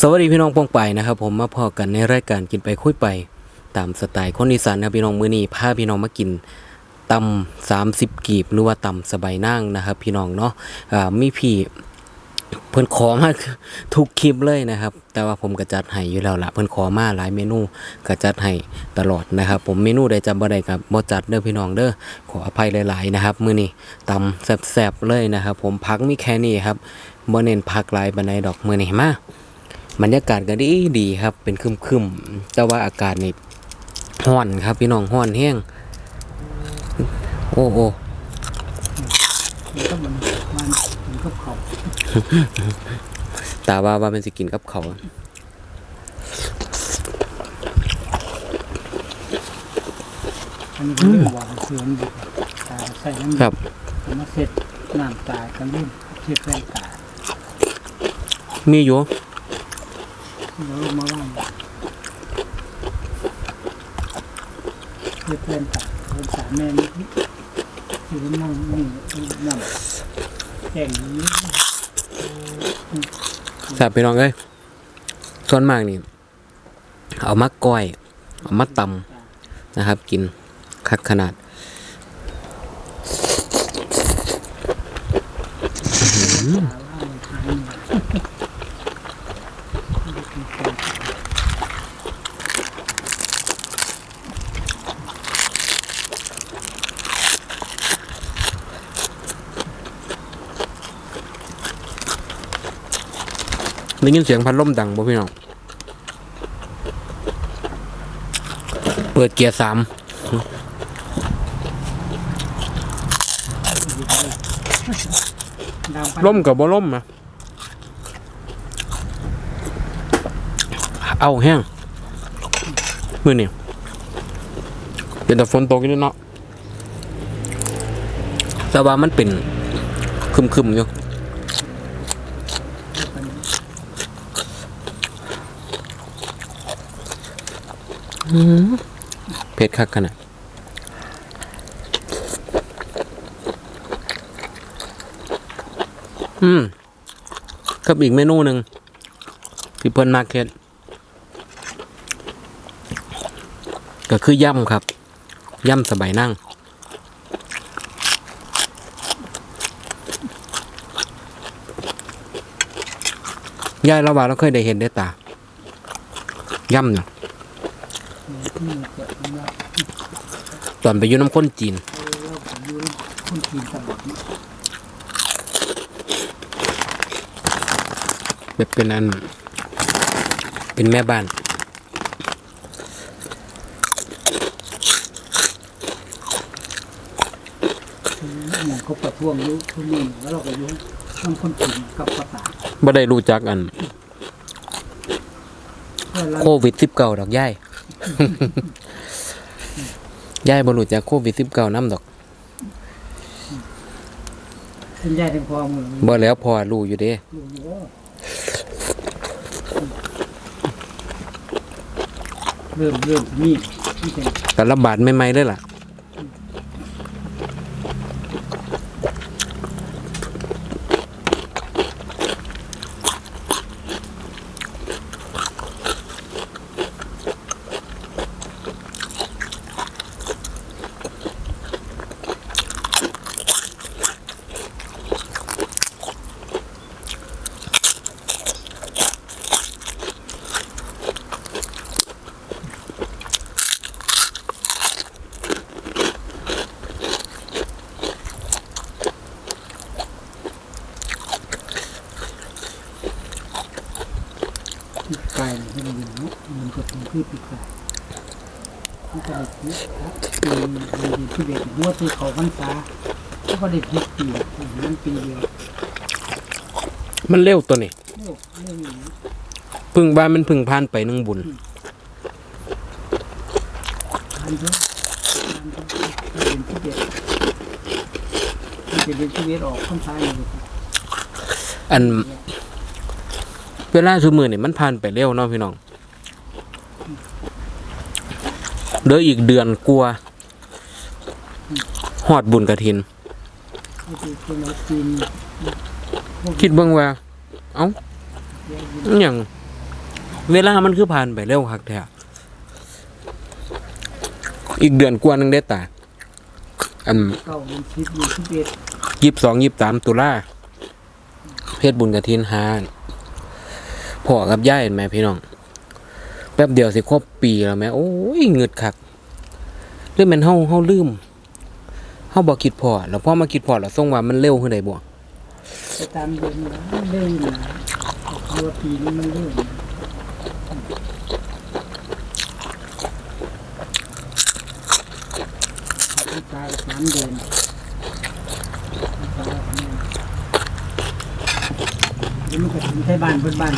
สวัสดีพี่น้องปองไปนะครับผมมาพอกันในรายการกินไปคุยไป ตามสไตล์คนอีสานนะพี่น้องมื้อนี้พาพี่น้องมากินตำสามสิบกีบหรือว่าตำสบายนั่งนะครับพี่น้องเนาะอ่ามีพี่เพิ่นขอมาทุกคลิปเลยนะครับ แต่ว่าผมก็จัดให้อยู่แล้วละเพิ่นขอมาหลายเมนูก็จัดให้ตลอดนะครับ ผมเมนูใดจำบ่ได้ครับบ่จัดเด้อพี่น้องเด้อขออภัยหลาย ๆ นะครับ มื้อนี้ตำแซ่บๆเลยนะครับ ผมพักมีแค่นี้ครับบ่เน้นพักหลายบันไดดอกมื้อนี้มา บรรยากาศก็ดีดีครับ เป็นครึมๆแต่ว่าอากาศนี่ห้อนครับ พี่น้องห้อนแห้งโอ้โอ้มันก็มันมันมันก็เขาตาว่าว่าเป็นสิกินกับเขาวอันนี้เป็นเรื่องหวานเสื่อมดีตาใส่น้ำครับมันมาเสร็จน้ำตากันรุ่นเทียบแรงตามีอยู่ แล้วลงมาว่างเทียบแรงตาเป็นสารแม่นี่ที่มันนั่งนี่นั่งแข่งนี้ครับพี่น้องเอ้ยส่วนมากนี่ เอามาก้อย เอามาตำนะครับ กินคักขนาดตาล่างหาย ได้ยินเสียงพัดลมดังบ่พี่น้อง เปิดเกียร์สามล่มกับบ่ล่มนะเอาแห้งมือนี่เป็นแต่ฝนตกอยู่เนาะแต่ว่ามันเป็นคึมๆอยู่ อืม เผ็ดคักขนาดอืมกับอีกเมนูหนึ่งที่เพิ่นมาเก็ตก็คือย่ำครับ ย่ำสบายนั่งยายเราว่าเราเคยได้เห็นได้ตา ย่ำเนาะที่เกิดมา ตอนไปอยู่น้ำข้นจีนเราอยู่คนจีนตลอดแบบเป็นอัน เป็นแม่บ้านอย่างเขาประท้วงอยุทุนี่แล้วเราก็อยุ่ต้องคนจีนกับภาษาบ่ได้รู้จักอันเพื่อเราโควิดสิบเก้าดอกย่าย ย่ายบ่รู้จักโควิดสิบเก้าน้ำดอกเป็นญาติเป็นพ่อมือบ่แล้วพอรู้อยู่เด้อยู่อยู่ว่าเริ่มเริ่มมีที่เป็นแต่ระบาดใหม่ๆเลยล่ะ ปีกไก่ที่เราอยู่เนาะมันก็เป็นพืชปีกไก่ที่ก็ได้ปีปีที่เด็กหัวที่เขาพรรษาก็ได้พิษปีนั้นปีเดียวมันเร็วตัวนี้เร็วเร็วอย่างนี้พึ่งบ้านมันพึ่งผ่านไปนึงบุญทานเถอะทานเถอะเป็นที่เด็ดมันจะเป็นที่เด็ดออกพรรษาอยู่อันเวลาซุมือนี่มันผ่านไปเร็วเนาะพี่น้อง เดี๋ยอีกเดือนกลัวหอดบุญกระถิน คิดเบิ่งว่า เอ้าอย่างเวลามันคือผ่านไปเร็วคักแท้อีกเดือนกว่าหนึงได้ตาอันยี่สิบสองยี่สิบสามตุลาเพชรบุญกระทินหาพ่อกับย่ายเห็นไหมพี่น้อง แป๊บเดียวสิครบปีแล้วแม่โอ้ยเงึดคักเรื่องมันเฮาเฮาลืมเฮาบ่คิดพอแล้วพอมาคิดพอแล้วส่งว่ามันเร็วขึ้นได้บ่ตามเดือนนะเรื่อยนะเพราะว่าปีนี้มันเรื่อยนะพฤษภาสามเดือนยแล้วมันก็ถึงใช้บ้านเพื่อนบ้าน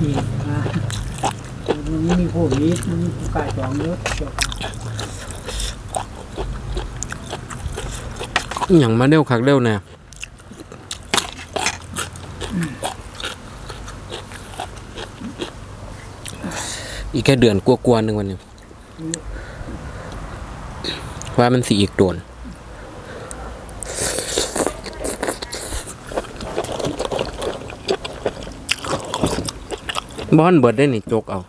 อีกนะ มันมีโควิดมันมีผู้กายจองเยอะอย่างมาเร็วคักเร็วแน่อีกแค่เดือนกลัวๆหนึ่งวันนึงว่ามันสีอีกโดนบอนเบิดได้นี่จกเอา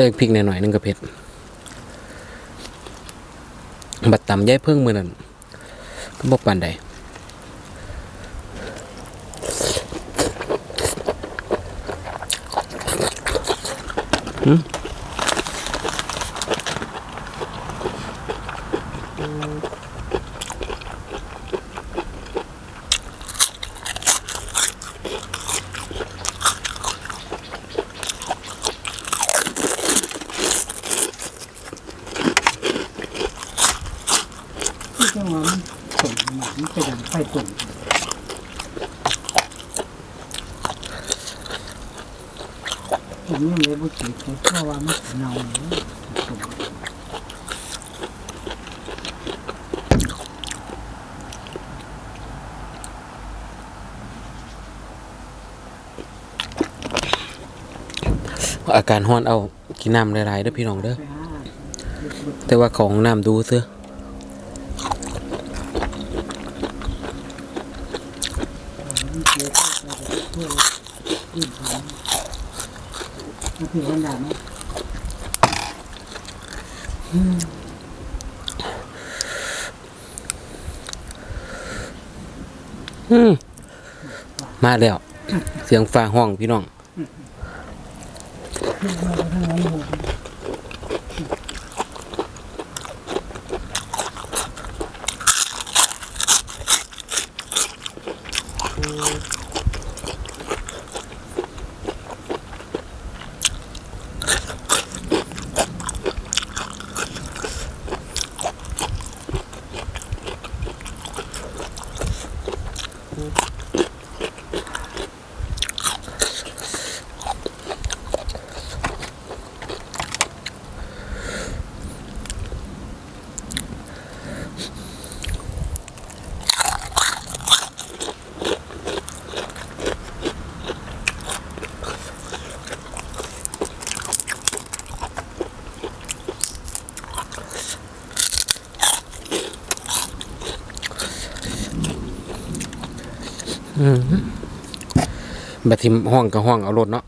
ส่พริกหน่อยๆนึงกับเผ็ดบัดตำย้ายเพิ่งมือนั่นก็บอกปานใดอืมจังหวะมันตุ่มมันจะดังไฟ ตุ่มผมยังเลยบุตรเพราะว่ามันเน่าเลยตุ่มอาการห้อนเอากินน้ำหลายๆเด้อพี่น้องเด้อแต่ว่าของน้ำดูเสื้อ มัน เสียก็เราจะช่วยยื่นของมันคือวันด่าไหมอืมมาแล้ว เสียงฟ้าห้องพี่น้อง บัดทิมห้องกับห้องเอารถเนาะ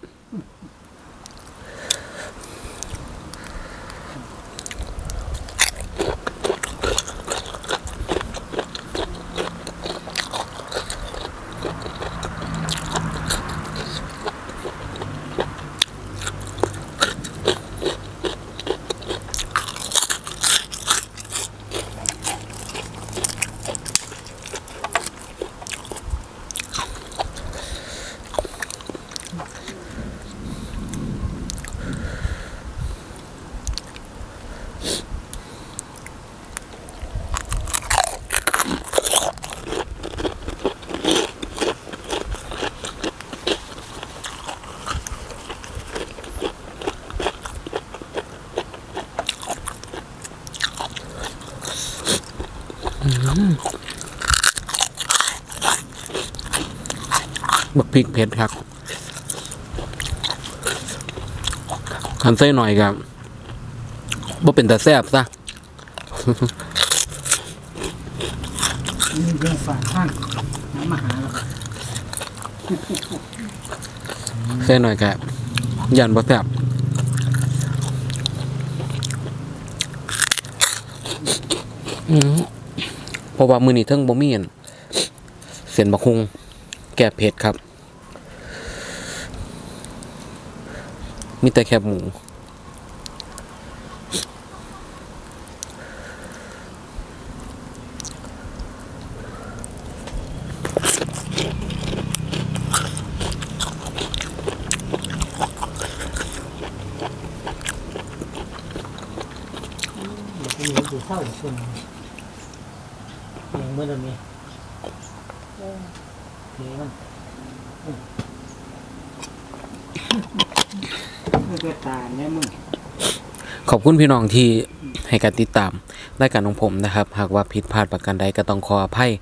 พริกเผ็ดครับคันใส่หน่อยครับบ่เป็นแต่แซ่บซะนี่เรื่องฝากข้างน้ำมาหาเราใส่หน่อยครับยันบ่แซ่บเพราะว่ามือนี้เทิงบ่มีอันเส้นบักฮุงแก้เผ็ดครับ มีแต่แคบหมูเดี๋ยวไปอยู่เศร้าคนยังเมื่อเดือนนี้เฮ้ยมัน ไม่ก็ตาเนี่ยมึงขอบคุณพี่น้องที่ให้การติดตามรายการของผมนะครับ หากว่าผิดพลาดประการใดก็ต้องขออภัย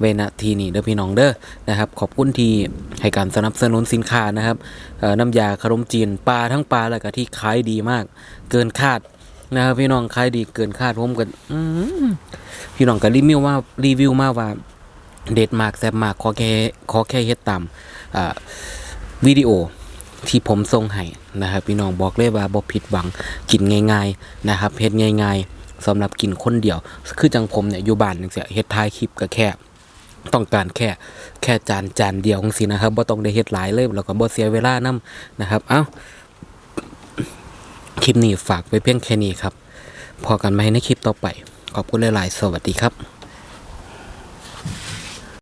เวณทีนี้เด้อพี่น้องเด้อนะครับ ขอบคุณที่ให้การสนับสนุนสินค้านะครับน้ำยาขนมจีนปลาทั้งปลาแล้วก็ที่ขายดีมาก เกินคาดนะครับ พี่น้องขายดีเกินคาดผมก็อื้อหือพี่น้องก็รีวิวว่ารีวิวมาว่า เด็ดมากแซ่บมากขอแค่ขอแค่เฮ็ดตามวิดีโอ ที่ผมส่งให้นะครับพี่น้องบอกเลยว่าบ่ผิดหวังกินง่าย ๆนะครับเฮ็ดง่าย ๆสำหรับกินคนเดียว คือจังผมเนี่ยอยู่บ้านจังซี่เฮ็ดท้ายคลิปก็แค่ต้องการแค่แค่จานจานเดียวจังซี่นะครับบ่ต้องได้เฮ็ดหลายเลยแล้วก็บ่เสียเวลานํนะครับเอ้าคลิปนี้ฝากไว้เพียงแค่นี้ครับพอกันไหมในคลิปต่อไป ขอบคุณหลาย ๆ สวัสดีครับ